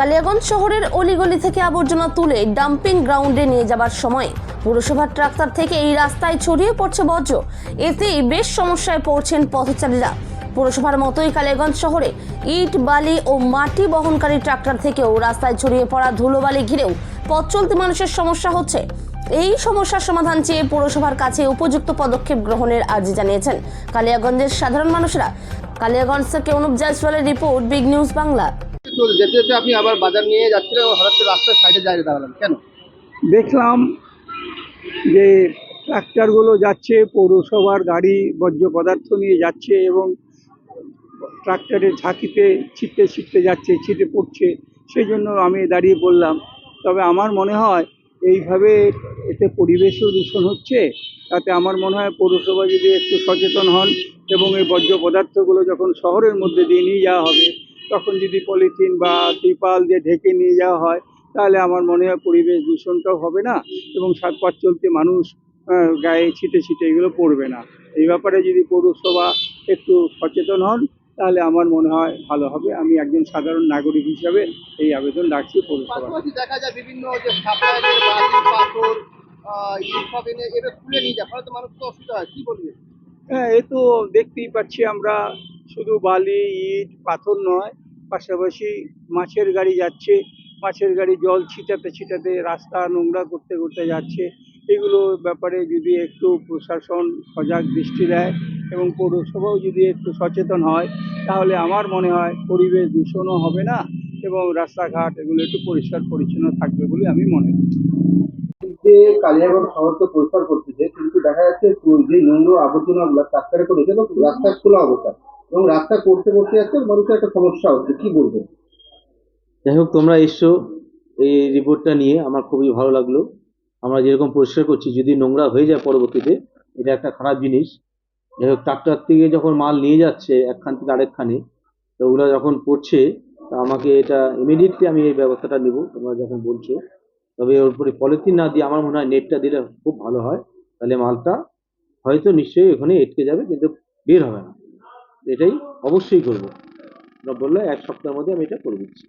কালিয়াগঞ্জ শহরের অলিগলি থেকে আবর্জনা তুলে ডাম্পিং গ্রাউন্ডে নিয়ে যাবার সময় পুরসভার ট্রাক্টর থেকে এই রাস্তায় ছড়িয়ে পড়ছে বর্জ্য। এতেই বেশ সমস্যায় পড়ছেন পথচারীরা। পুরসভার মতোই কালিয়াগঞ্জ শহরে ইট, বালি ও মাটি বহনকারী ট্রাক্টর থেকেও রাস্তায় ছড়িয়ে পড়া ধুলোবালি ঘিরেও পথ চলতি মানুষের সমস্যা হচ্ছে। এই সমস্যার সমাধান চেয়ে পৌরসভার কাছে উপযুক্ত পদক্ষেপ গ্রহণের আর্জি জানিয়েছেন কালিয়াগঞ্জের সাধারণ মানুষরা। কালিয়াগঞ্জ থেকে অনুপ জয়সওয়ালের রিপোর্ট, বিগ নিউজ বাংলা। তো যেতে যেতে আপনি আবার বাজার নিয়ে যাচ্ছিলেন হঠাৎ করে রাস্তার সাইডে দাঁড়িয়ে দাঁড়ালেন। কেন? দেখলাম যে ট্রাক্টরগুলো যাচ্ছে, পৌরসভার গাড়ি, বর্জ্য পদার্থ নিয়ে যাচ্ছে এবং ট্রাক্টরের ঝাঁকিতে ছিটতে ছিটতে যাচ্ছে, ছিটে পড়ছে। সেই জন্য আমি দাঁড়িয়ে বললাম, তবে আমার মনে হয় এইভাবে এতে পরিবেশও দূষণ হচ্ছে। তাতে আমার মনে হয় পৌরসভা যদি একটু সচেতন হন এবং এই বর্জ্য পদার্থগুলো যখন শহরের মধ্যে দিয়ে নিয়ে যাওয়া হবে তখন যদি পলিথিন বা ত্রিপাল দিয়ে ঢেকে নিয়ে যাওয়া হয় তাহলে আমার মনে হয় পরিবেশ দূষণটাও হবে না এবং সাত পাঁচ চলতে মানুষ গায়ে ছিটে ছিটে এগুলো পড়বে না। এই ব্যাপারে যদি পৌরসভা একটু সচেতন হন তাহলে আমার মনে হয় ভালো হবে। আমি একজন সাধারণ নাগরিক হিসাবে এই আবেদন রাখছি পৌরসভা দেখা যায় বিভিন্ন যে পাথর হয়। হ্যাঁ এ তো দেখতেই পাচ্ছি আমরা শুধু বালি ইট পাথর নয় পাশাপাশি মাছের গাড়ি যাচ্ছে, মাছের গাড়ি জল ছিটাতে ছিটাতে রাস্তা নোংরা করতে করতে যাচ্ছে। এগুলো ব্যাপারে যদি একটু প্রশাসন সজাগ দৃষ্টি দেয় এবং পৌরসভাও যদি একটু সচেতন হয়, তাহলে আমার মনে হয় পরিবেশ দূষণও হবে না এবং রাস্তাঘাট এগুলো একটু পরিষ্কার পরিচ্ছন্ন থাকবে বলে আমি মনে করি। যে কালিয়াগঞ্জ শহর তো পরিষ্কার করতেছে, কিন্তু দেখা যাচ্ছে যে নোংরা আবর্জনাগুলো ট্রাক্টারে করে যেন রাস্তা খোলা অবস্থা। এবং রাস্তা করতে করতে যাচ্ছে মানুষের একটা সমস্যা হচ্ছে, কি বলবেন যাই হোক, তোমরা এসছো এই রিপোর্টটা নিয়ে, আমার খুবই ভালো লাগল। আমরা যেরকম পরিষ্কার করছি, যদি নোংরা হয়ে যায় পরবর্তীতে, এটা একটা খারাপ জিনিস। যাই হোক ট্রাক্টর থেকে যখন মাল নিয়ে যাচ্ছে একখান থেকে আরেকখানে, তো ওগুলো যখন পড়ছে তা আমাকে এটা ইমিডিয়েটলি আমি এই ব্যবস্থাটা নিব, তোমরা যখন বলছো। তবে ওর উপরে পলিথিন না দিয়ে আমার মনে হয় নেটটা দিলে খুব ভালো হয়। তাহলে মালটা হয়তো নিশ্চয়ই ওখানে এটকে যাবে, কিন্তু বের হবে না। এটাই অবশ্যই করব। বললে এক সপ্তাহের মধ্যে আমি এটা করে দিচ্ছি।